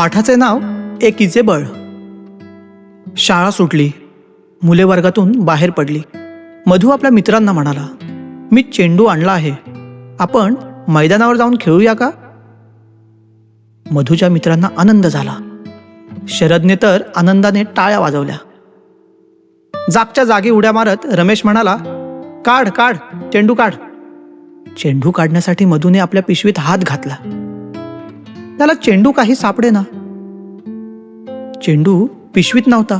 पाठाचे नाव एकीचे बळ. शाळा सुटली. मुले वर्गातून बाहेर पडली. मधू आपल्या मित्रांना म्हणाला मी चेंडू आणला आहे. आपण मैदानावर जाऊन खेळूया का? मधूच्या मित्रांना आनंद झाला. शरदने तर आनंदाने टाळ्या वाजवल्या. जागच्या जागी उड्या मारत रमेश म्हणाला काढ काढ चेंडू काढ. चेंडू काढण्यासाठी मधूने आपल्या पिशवीत हात घातला. त्याला चेंडू काही सापडे ना चेंडू पिशवीत नव्हता.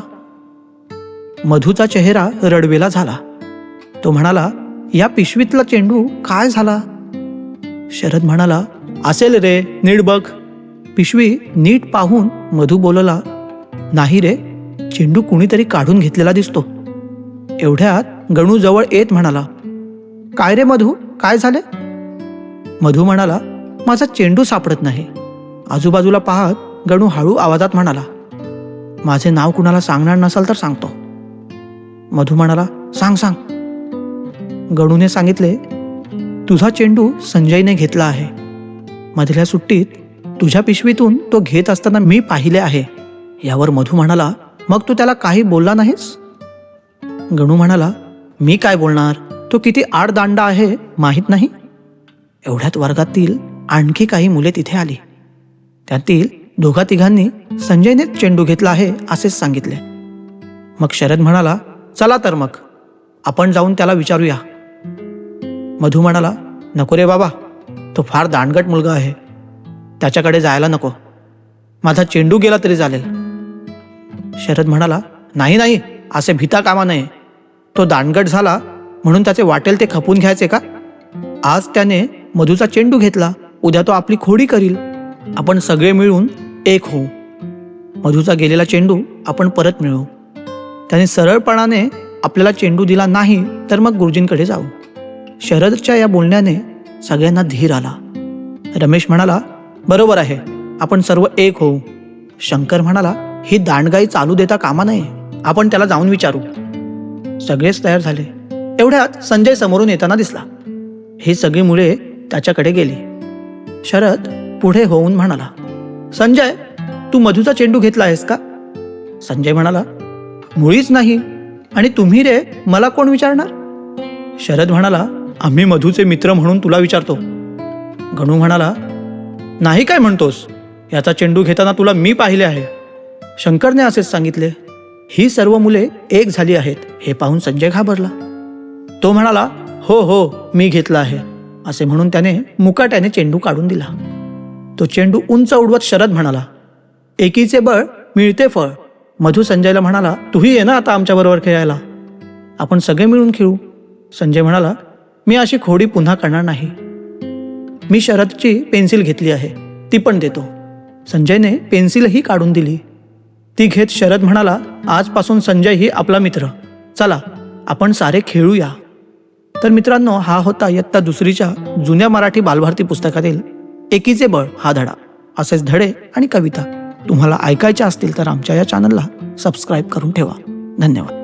मधूचा चेहरा रडवेला झाला. तो म्हणाला या पिशवीतला चेंडू काय झाला? शरद म्हणाला असेल रे नीट बघ. पिशवी नीट पाहून मधू बोलला नाही रे चेंडू कुणीतरी काढून घेतलेला दिसतो. एवढ्यात गणू जवळ येत म्हणाला काय रे मधू काय झाले? मधू म्हणाला माझा चेंडू सापडत नाही. आजूबाजूला पाहत गणू हळू आवाजात म्हणाला माझे नाव कुणाला सांगणार नसाल तर सांगतो. मधू म्हणाला सांग सांग. गणूने सांगितले तुझा चेंडू संजयने घेतला आहे. मधल्या सुट्टीत तुझ्या पिशवीतून तो घेत असताना मी पाहिले आहे. यावर मधू म्हणाला मग तू त्याला काही बोलला नाहीस? गणू म्हणाला मी काय बोलणार? तो किती आडदांडा आहे माहीत नाही. एवढ्यात वर्गातील आणखी काही मुले तिथे आली. त्यातील दोघा तिघांनी संजयनेच चेंडू घेतला आहे असेच सांगितले. मग शरद म्हणाला चला तर मग आपण जाऊन त्याला विचारूया. मधू म्हणाला नको रे बाबा तो फार दांडगट मुलगा आहे. त्याच्याकडे जायला नको. माझा चेंडू गेला तरी चालेल. शरद म्हणाला नाही नाही असे भीता कामा नये. तो दांडगट झाला म्हणून त्याचे वाटेल ते खपून घ्यायचे का? आज त्याने मधूचा चेंडू घेतला उद्या तो आपली खोडी करील. आपण सगळे मिळून एक होऊ. मधूचा गेलेला चेंडू आपण परत मिळवू. त्याने सरळपणाने आपल्याला चेंडू दिला नाही तर मग गुरुजींकडे जाऊ. शरदच्या या बोलण्याने सगळ्यांना धीर आला. रमेश म्हणाला बरोबर आहे आपण सर्व एक होऊ. शंकर म्हणाला ही दांडगाई चालू देता कामा नये. आपण त्याला जाऊन विचारू. सगळेच तयार झाले. एवढ्यात संजय समोरून येताना दिसला. ही सगळी मुले त्याच्याकडे गेली. शरद पुढे होऊन म्हणाला संजय तू मधूचा चेंडू घेतला आहेस का? संजय म्हणाला मुळीच नाही. आणि तुम्ही रे मला कोण विचारणार? शरद म्हणाला आम्ही मधूचे मित्र म्हणून तुला विचारतो. गणू म्हणाला नाही काय म्हणतोस? याचा चेंडू घेताना तुला मी पाहिले आहे. शंकरने असेच सांगितले ही सर्व मुले एक झाली आहेत. हे पाहून संजय घाबरला. तो म्हणाला हो हो मी घेतला आहे. असे म्हणून त्याने मुकाट्याने चेंडू काढून दिला. तो चेंडू उंच उडवत शरद म्हणाला एकीचे बळ मिळते फळ. मधू संजयला म्हणाला तूही ये ना आता आमच्याबरोबर खेळायला. आपण सगळे मिळून खेळू. संजय म्हणाला मी अशी खोडी पुन्हा करणार नाही. मी शरदची पेन्सिल घेतली आहे ती पण देतो. संजयने पेन्सिलही काढून दिली. ती घेत शरद म्हणाला आजपासून संजय ही आपला मित्र. चला आपण सारे खेळूया. तर मित्रांनो हा होता इयत्ता दुसरीच्या जुन्या मराठी बालभारती पुस्तकातील एकीचे बळ हा धडा. असेच धडे आणि कविता. तुम्हाला ऐकायच्या असतील तर आमच्या या चॅनलला सबस्क्राईब करून ठेवा. धन्यवाद.